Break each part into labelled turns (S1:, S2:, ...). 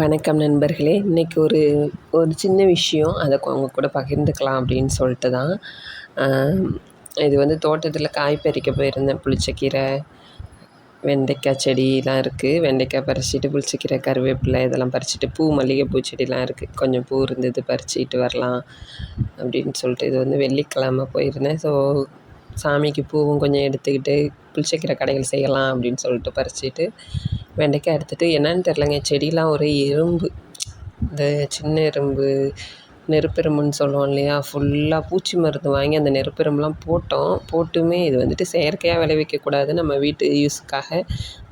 S1: வணக்கம் நண்பர்களே. இன்றைக்கி ஒரு ஒரு சின்ன விஷயம். அதை அவங்க கூட பகிர்ந்துக்கலாம் அப்படின்னு சொல்லிட்டு தான். இது வந்து தோட்டத்தில் காய் பறிக்க போயிருந்தேன். புளிச்சக்கீரை வெண்டைக்காய் செடிலாம் இருக்குது வெண்டைக்காய் பறிச்சிட்டு புளிச்சக்கீரை கருவேப்பிலை இதெல்லாம் பறிச்சிட்டு பூ மல்லிகைப்பூ செடிலாம் இருக்குது கொஞ்சம் பூ இருந்தது பறிச்சிட்டு வரலாம் அப்படின்னு சொல்லிட்டு இது வந்து வெள்ளிக்கிழம போயிருந்தேன். ஸோ சாமிக்கு பூவும் கொஞ்சம் எடுத்துக்கிட்டு புளிச்சக்கீரை கடைகள் செய்யலாம் அப்படின்னு சொல்லிட்டு பறிச்சிட்டு வெண்டைக்காய் எடுத்துகிட்டு என்னன்னு தெரிலங்க செடியெலாம் ஒரே எறும்பு இந்த சின்ன எறும்பு நெருப்பெரும்புன்னு சொல்லுவோம் இல்லையா? ஃபுல்லாக பூச்சி மருந்து வாங்கி அந்த நெருப்பெரும்புலாம் போட்டோம். போட்டுமே இது வந்துட்டு செயற்கையாக விளைவிக்கக்கூடாது நம்ம வீட்டு யூஸுக்காக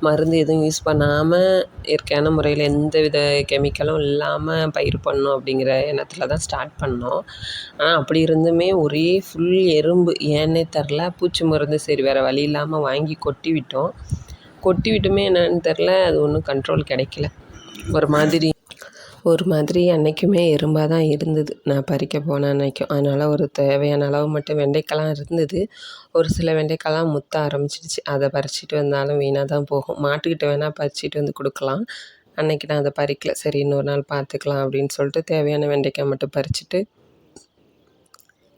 S1: மருந்து எதுவும் யூஸ் பண்ணாமல் இயற்கையான முறையில் எந்த வித கெமிக்கலும் இல்லாமல் பயிர் பண்ணணும் அப்படிங்கிற எண்ணத்தில் தான் ஸ்டார்ட் பண்ணோம். ஆனால் அப்படி இருந்துமே ஒரே ஃபுல் எறும்பு. ஏன்னே தெரில பூச்சி மருந்து சரி வேறு வழி இல்லாமல் வாங்கி கொட்டி விட்டோம். கொட்டி விட்டுமே என்னன்னு தெரில அது ஒன்றும் கண்ட்ரோல் கிடைக்கல. ஒரு மாதிரி ஒரு மாதிரி அன்றைக்குமே எறும்பாக தான் இருந்தது. நான் பறிக்க போன அன்றைக்கும் அதனால் ஒரு தேவையான அளவு மட்டும் வெண்டைக்காய்லாம் இருந்தது. ஒரு சில வெண்டைக்காய்லாம் முத்த ஆரம்பிச்சிடுச்சு. அதை பறிச்சிட்டு வந்தாலும் வீணாக தான் போகும். மாட்டுக்கிட்ட வேணால் பறிச்சிட்டு வந்து கொடுக்கலாம். அன்றைக்கி நான் அதை பறிக்கல. சரி இன்னொரு நாள் பார்த்துக்கலாம் அப்படின்னு சொல்லிட்டு தேவையான வெண்டைக்காய் மட்டும் பறிச்சிட்டு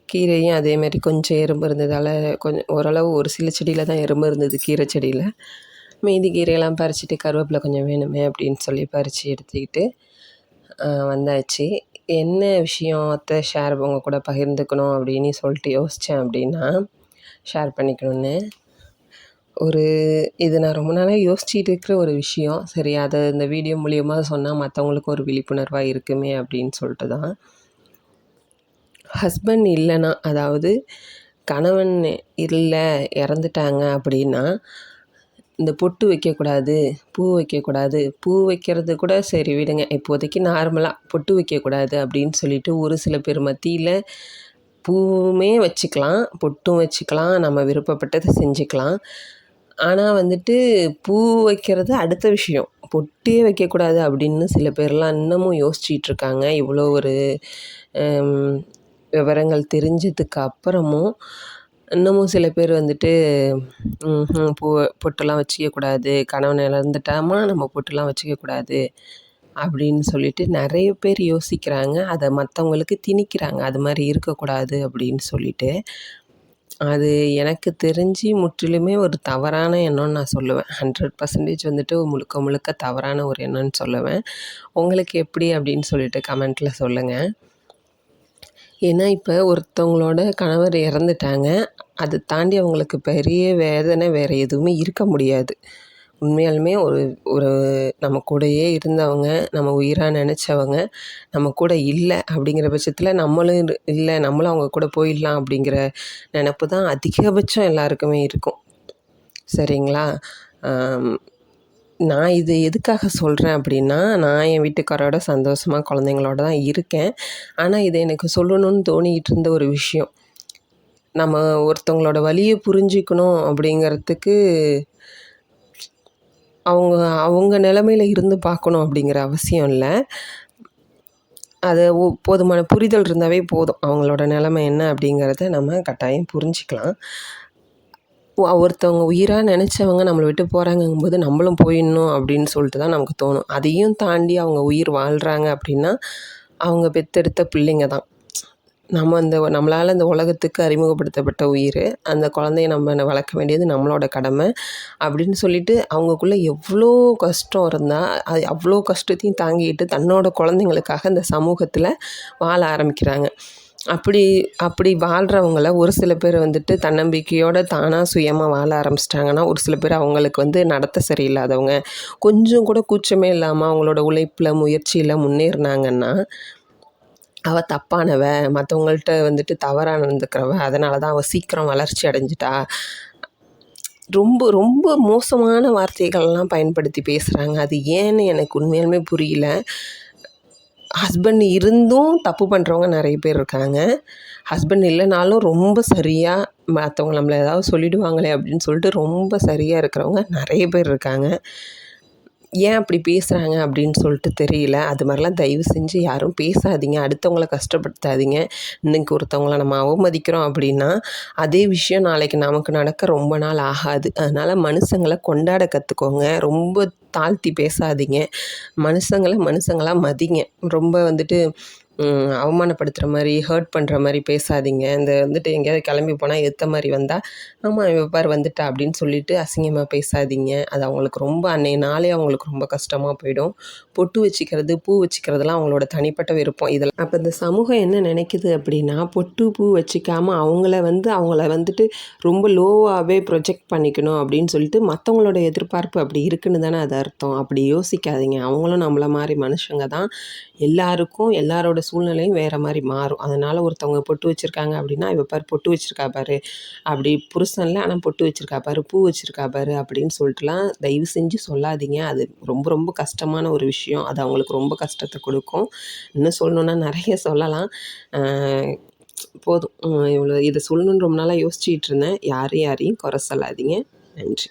S1: கீரையும் அதேமாரி கொஞ்சம் எறும்பு இருந்ததால் கொஞ்சம் ஓரளவு ஒரு சில செடியில் தான் எறும்பு இருந்தது கீரை செடியில். மீதி கீரையெல்லாம் பறிச்சுட்டு கருவேப்பிலை கொஞ்சம் வேணுமே அப்படின்னு சொல்லி பறித்து எடுத்துக்கிட்டு வந்தாச்சு. என்ன விஷயத்த ஷேர் உங்கள் கூட பகிர்ந்துக்கணும் அப்படின்னு சொல்லிட்டு யோசித்தேன் அப்படின்னா ஷேர் பண்ணிக்கணுன்னு ஒரு இது நான் ரொம்ப நாளாக யோசிச்சுட்டு இருக்கிற ஒரு விஷயம். சரி அதை இந்த வீடியோ மூலியமாக சொன்னால் மற்றவங்களுக்கு ஒரு விழிப்புணர்வாக இருக்குமே அப்படின்னு சொல்லிட்டு தான். ஹஸ்பண்ட் இல்லைன்னா அதாவது கணவன் இல்லை இறந்துட்டாங்க அப்படின்னா இந்த பொட்டு வைக்கக்கூடாது பூ வைக்கக்கூடாது. பூ வைக்கிறது கூட சரி விடுங்க. இப்போதைக்கு நார்மலாக பொட்டு வைக்கக்கூடாது அப்படின்னு சொல்லிட்டு ஒரு சில பேர் மத்தியில் பூவுமே வச்சுக்கலாம் பொட்டும் வச்சுக்கலாம் நம்ம விருப்பப்பட்டதை செஞ்சுக்கலாம். ஆனால் வந்துட்டு பூ வைக்கிறது அடுத்த விஷயம். பொட்டே வைக்கக்கூடாது அப்படின்னு சில பேர்லாம் இன்னமும் யோசிச்சிட்ருக்காங்க இவ்வளோ ஒரு விவரங்கள் தெரிஞ்சதுக்கு அப்புறமும் இன்னமும் சில பேர் வந்துட்டு பூ பொட்டெல்லாம் வச்சுக்கக்கூடாது கணவன் இழந்துட்டாமா நம்ம பொட்டெல்லாம் வச்சுக்கக்கூடாது அப்படின்னு சொல்லிட்டு நிறைய பேர் யோசிக்கிறாங்க. அதை மற்றவங்களுக்கு திணிக்கிறாங்க. அது மாதிரி இருக்கக்கூடாது அப்படின்னு சொல்லிட்டு. அது எனக்கு தெரிஞ்சு முற்றிலுமே ஒரு தவறான எண்ணம்னு நான் சொல்லுவேன். ஹண்ட்ரட் பர்சன்டேஜ் வந்துட்டு முழுக்க முழுக்க தவறான ஒரு எண்ணம்னு சொல்லுவேன். உங்களுக்கு எப்படி அப்படின்னு சொல்லிட்டு கமெண்ட்டில் சொல்லுங்கள் ஏன்னா இப்போ ஒருத்தவங்களோட கணவர் இறந்துட்டாங்க. அதை தாண்டி அவங்களுக்கு பெரிய வேதனை வேறு எதுவுமே இருக்க முடியாது. உண்மையாலுமே ஒரு ஒரு நம்ம கூடயே இருந்தவங்க நம்ம உயிராக நினச்சவங்க நம்ம கூட இல்லை அப்படிங்கிற பட்சத்தில் நம்மளும் இல்லை நம்மளும் அவங்க கூட போயிடலாம் அப்படிங்கிற நினப்பு தான் அதிகபட்சம் எல்லாருக்குமே இருக்கும். சரிங்களா? நான் இது எதுக்காக சொல்கிறேன் அப்படின்னா நான் என் வீட்டுக்காரோட சந்தோஷமாக குழந்தைங்களோட தான் இருக்கேன். ஆனால் இது எனக்கு சொல்லணும்னு தோணிக்கிட்டு இருந்த ஒரு விஷயம். நம்ம ஒருத்தவங்களோட வழியை புரிஞ்சிக்கணும் அப்படிங்கிறதுக்கு அவங்க அவங்க நிலமையில இருந்து பார்க்கணும் அப்படிங்கிற அவசியம் இல்லை. அது போதுமான புரிதல் இருந்தாவே போதும். அவங்களோட நிலமை என்ன அப்படிங்கிறத நம்ம கட்டாயம் புரிஞ்சிக்கலாம். ஒருத்தவங்க உயிராக நினச்சவங்க நம்மளை விட்டு போகிறாங்கங்கும்போது நம்மளும் போயிடணும் அப்படின்னு சொல்லிட்டு தான் நமக்கு தோணும். அதையும் தாண்டி அவங்க உயிர் வாழ்கிறாங்க அப்படின்னா அவங்க பெற்றெடுத்த பிள்ளைங்க தான். நம்ம அந்த நம்மளால் அந்த உலகத்துக்கு அறிமுகப்படுத்தப்பட்ட உயிர் அந்த குழந்தைய நம்ம வளர்க்க வேண்டியது நம்மளோட கடமை அப்படின்னு சொல்லிட்டு அவங்கக்குள்ளே எவ்வளோ கஷ்டம் இருந்தால் அது அவ்வளோ கஷ்டத்தையும் தாங்கிட்டு தன்னோட குழந்தைங்களுக்காக இந்த சமூகத்தில் வாழ ஆரம்பிக்கிறாங்க. அப்படி அப்படி வாழ்கிறவங்கள ஒரு சில பேர் வந்துட்டு தன்னம்பிக்கையோடு தானாக சுயமாக வாழ ஆரம்பிச்சிட்டாங்கன்னா ஒரு சில பேர் அவங்களுக்கு வந்து நடத்த சரியில்லாதவங்க கொஞ்சம் கூட கூச்சமே இல்லாமல் அவங்களோட உழைப்பில் முயற்சியில் முன்னேறினாங்கன்னா அவள் தப்பானவ மற்றவங்கள்ட்ட வந்துட்டு தவறாக நடந்துக்கிறவ அதனால தான் அவள் சீக்கிரம் வளர்ச்சி அடைஞ்சிட்டா. ரொம்ப ரொம்ப மோசமான வார்த்தைகள்லாம் பயன்படுத்தி பேசுகிறாங்க அது ஏன்னு எனக்கு உண்மையாலுமே புரியல. ஹஸ்பண்ட் இருந்தும் தப்பு பண்ணுறவங்க நிறைய பேர் இருக்காங்க. ஹஸ்பண்ட் இல்லைனாலும் ரொம்ப சரியாக மற்றவங்க நம்மளை ஏதாவது சொல்லிவிடுவாங்களே அப்படின்னு சொல்லிட்டு ரொம்ப சரியாக இருக்கிறவங்க நிறைய பேர் இருக்காங்க. ஏன் அப்படி பேசுகிறாங்க அப்படின்னு சொல்லிட்டு தெரியல. அது மாதிரிலாம் தயவு செஞ்சு யாரும் பேசாதீங்க. அடுத்தவங்கள கஷ்டப்படுத்தாதீங்க. இன்னைக்கு ஒருத்தவங்கள நம்ம அவமதிக்கிறோம் அப்படின்னா அதே விஷயம் நாளைக்கு நமக்கு நடக்க ரொம்ப நாள் ஆகாது. அதனால் மனுஷங்களை கொண்டாட கற்றுக்கோங்க ரொம்ப தாழ்த்தி பேசாதீங்க. மனுஷங்களை மனுஷங்களாக மதிங்க. ரொம்ப வந்துட்டு அவமானப்படுத்துகிற மாதிரி ஹர்ட் பண்ணுற மாதிரி பேசாதீங்க. இந்த வந்துட்டு எங்கேயாவது கிளம்பி போனால் எத்த மாதிரி வந்தால் ஆமாம் இவ பார் வந்துட்டா அப்படின்னு சொல்லிட்டு அசிங்கமாக பேசாதீங்க. அது அவங்களுக்கு ரொம்ப அன்னைய நாளே அவங்களுக்கு ரொம்ப கஷ்டமாக போயிடும். பொட்டு வச்சுக்கிறது பூ வச்சுக்கிறதுலாம் அவங்களோட தனிப்பட்ட விருப்பம். இதில் அப்போ இந்த சமூகம் என்ன நினைக்குது அப்படின்னா பொட்டு பூ வச்சுக்காமல் அவங்கள வந்து அவங்கள வந்துட்டு ரொம்ப லோவாகவே ப்ரொஜெக்ட் பண்ணிக்கணும் அப்படின்னு சொல்லிட்டு மற்றவங்களோட எதிர்பார்ப்பு அப்படி இருக்குன்னு தானே அது அர்த்தம். அப்படி யோசிக்காதீங்க. அவங்களும் நம்மள மாதிரி மனுஷங்க தான். எல்லாருக்கும் எல்லாரோட சூழ்நிலையும் வேறு மாதிரி மாறும். அதனால் ஒருத்தவங்க பொட்டு வச்சுருக்காங்க அப்படின்னா இவ பாரு பொட்டு வச்சுருக்கா பாரு. அப்படி புருஷனில் ஆனால் பொட்டு வச்சுருக்கா பாரு பூ வச்சுருக்கா பாரு. அப்படின்னு சொல்லிட்டுலாம் தயவு செஞ்சு சொல்லாதீங்க. அது ரொம்ப ரொம்ப கஷ்டமான ஒரு விஷயம். அது அவங்களுக்கு ரொம்ப கஷ்டத்தை கொடுக்கும். இன்னும் சொல்லணுன்னா நிறைய சொல்லலாம். போதும். இவ்வளோ இதை சொல்லணுன்னு ரொம்ப நாளாக யோசிச்சுட்டு இருந்தேன். யாரையும் யாரையும் குறை சொல்லாதீங்க. நன்றி.